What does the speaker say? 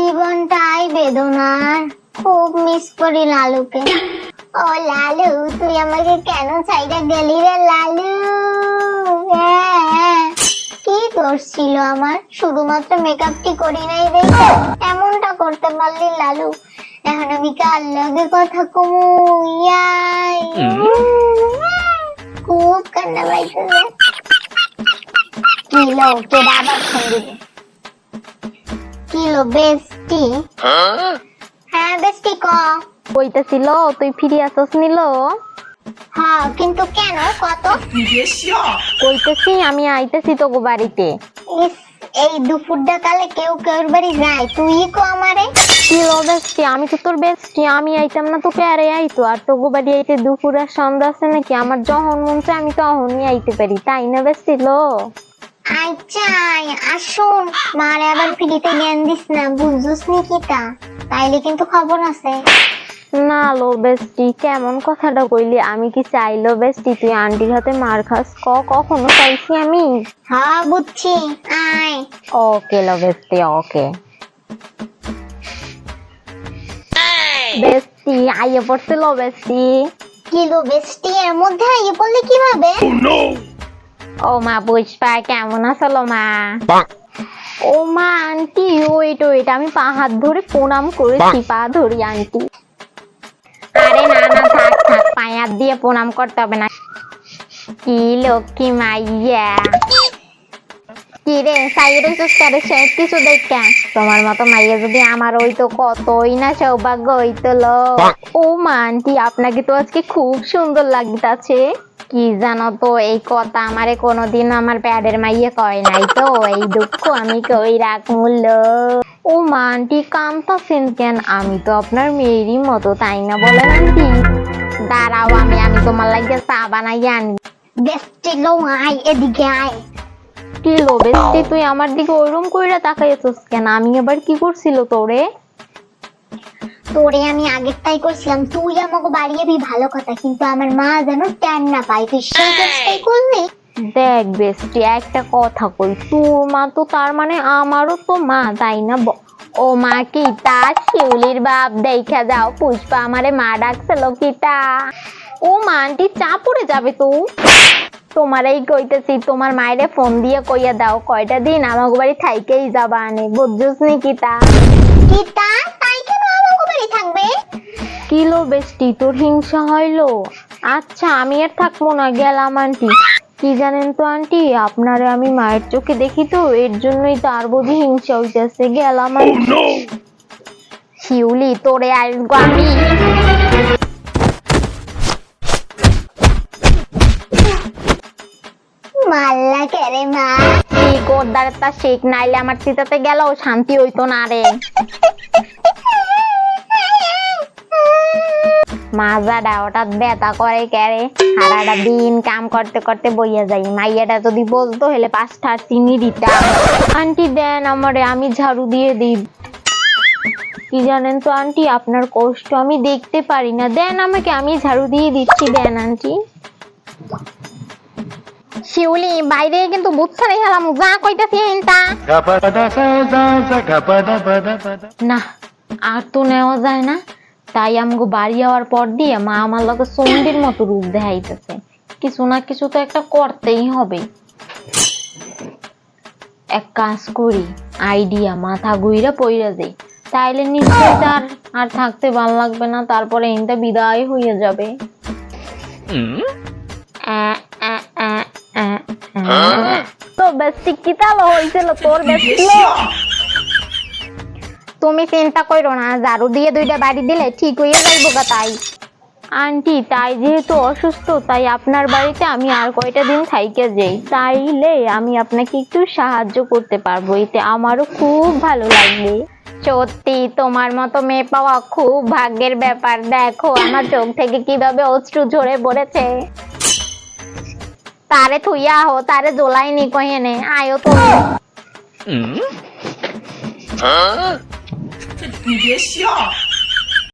জীবনটাই বেদনার। খুব মিস করি লালুকে। ও লালু, তুই আমাকে কেন চাইটা গেলি রে লালু? হ্যাঁ। কি আমার? শুধুমাত্র মেকআপটি করি নাই দেখে এমনটা করতে পারলি লালু। এখন আমি কার লগে কথা কমু? ইয়াই। খুব কান্না পাইতেছে। কেডা আবার কিলো বেস্টি। হ্যাঁ বেস্টি ক। তুই নিল? হ্যাঁ কিন্তু কেন? কত? কইতেছি আমি আইতেছি তো বাড়িতে। এই দুপুরটা কালে কেউ কেউ বাড়ি যায়? তুই কো আমারে? কিলো বেস্টি আমি তো তোর বেস্টি আমি আইতাম না তোকে আরে আইতো। আর তো বাড়ি আইতে দুপুর আর সন্ধ্যা আছে নাকি? আমার যখন মন চায় আমি তখনই আইতে পারি তাই না বেস্টি লো? আচ্ছা আসুন। মারে আবার ফ্রিতে জ্ঞান দিস না বুঝছিস নি কিতা তাইলে কিন্তু খবর আছে। না লো বেস্টি কেমন কথাটা কইলি? আমি কি চাইলো বেস্টি তুই আন্টির হাতে মার খাস? ক কখনো চাইছি আমি? হ্যাঁ বুঝছি। আয়। ওকে লো বেস্টি ওকে। বেস্টি আইয়ে পড়ছে লো বেস্টি। কিলো বেস্টি? এর মধ্যে আইয়ে পড়লে কীভাবে? ও মা পুষ্পা কেমন আছো মা? ও মা আন্টি আমি পা হাত ধরে প্রণাম করেছি পা ধরি আন্টি। আরে না না থাক থাক পায়ে হাত দিয়ে প্রণাম করতে হবে না। কি লক্ষ্মী মাইয়া। কি রে সাইরে সে কিছু দেখা? তোমার মতো মাইয়া যদি আমার ওই তো কতই না সৌভাগ্য হইতো লো। ও মা আন্টি আপনাকে তো আজকে খুব সুন্দর লাগতাছে। কি জানো তো এই কথা আমারে কোনোদিন আমার প্যাডের মাইয়ে কয় নাই তো। এই দুঃখ আমি কই রাখ মূল্য ও মা আন্টি কান্তাছেন কেন? আমি তো আপনার মেয়েরই মতো তাই না বলেন আন্টি? দাঁড়াও আমি আমি তোমার লাগে চা বানাই আনি। বেস্টি লো আয় এদিকে আয়। কি লো বেস্টি তুই আমার দিকে ওইরকম কইরা তাকাইছিস কেন? আমি আবার কি করছিল তোরে? তোরে আমি আগেরটাই করছিলাম। তুই আমাকে বাড়িয়ে ভালো কথা। কিন্তু আমার মা যেন ট্যান না পায়। তুই সেই কাজটাই করলি? দেখ বেস্টি একটা কথা কই। তোর মা তো তার মানে আমারও তো মা তাই না ও মা কি তা? শিউলির বাপ দেখা যাও পুষ্পা আমারে মা ডাকছিল কিটা ও মা আন্টি চা পড়ে যাবে তো? তোমার এই কইতেছি তোমার মায়েরে ফোন দিয়ে কইয়া দাও কয়টা দিন আমাকে বাড়ি থাইকেই যাবা আনে বুঝছিস নি কিটা কিতা কিলো বেস্টি তোর হিংসা হইল। আচ্ছা আমি আর থাকব না গেলাম আন্টি। কি জানেন তো আন্টি আপনারে আমি মায়ের চোখে দেখি তো এর জন্যই তার বুঝি হিংসা হইতেছে গেলাম আন্টি। শিউলি তোরে আসব আমি। মাল্লা কেরে মা। গোদ্দারের তা শেখ নাইলে আমার চিতাতে গেল শান্তি হইতো না রে। মাজাটা হঠাৎ ব্যথা করে ক্যারে সারাটা দিন কাম করতে করতে বইয়া যাই। মাইয়াটা যদি বলতো হলে পাঁচটা চিনি দিতাম। আন্টি দেন আমারে আমি ঝাড়ু দিয়ে দিই। কি জানেন তো আন্টি আপনার কষ্ট আমি দেখতে পারি না। দেন আমাকে আমি ঝাড়ু দিয়ে দিচ্ছি দেন আন্টি। শিউলি বাইরে কিন্তু বুঝছে রে হেলাম যা কইতাছি হিনতা। না আর তো নেওয়া যায় না। তাই আমগো বাড়ি যাওয়ার পর দিয়ে মা আমার লগে সন্ধির মতো রূপ দেখাইতেছে। কিছু না কিছু তো একটা করতেই হবে। এক কাজ করি আইডিয়া মাথা ঘুইরা পইরা যাই। তাইলে নিশ্চয়ই তার আর থাকতে ভালো লাগবে না তারপরে এইটা বিদায় হইয়া যাবে। তো বেশ শিক্ষিতা হয়েছিল তোর বেশ তুমি চিন্তা করো না ঝাড়ু দিয়ে দুইটা বাড়ি দিলে ঠিক হয়ে যাইব গা তাই। আন্টি তাই যেহেতু অসুস্থ তাই আপনার বাড়িতে আমি আর কয়টা দিন থাইকে যাই। তাইলে আমি আপনাকে একটু সাহায্য করতে পারব এতে আমারও খুব ভালো লাগবে। সত্যি তোমার মতো মেয়ে পাওয়া খুব ভাগ্যের ব্যাপার। দেখো আমার চোখ থেকে কীভাবে অশ্রু ঝরে পড়েছে। তারে থুইয়া হো তারে জোলাইনি কহেনে আয়ো 这你别笑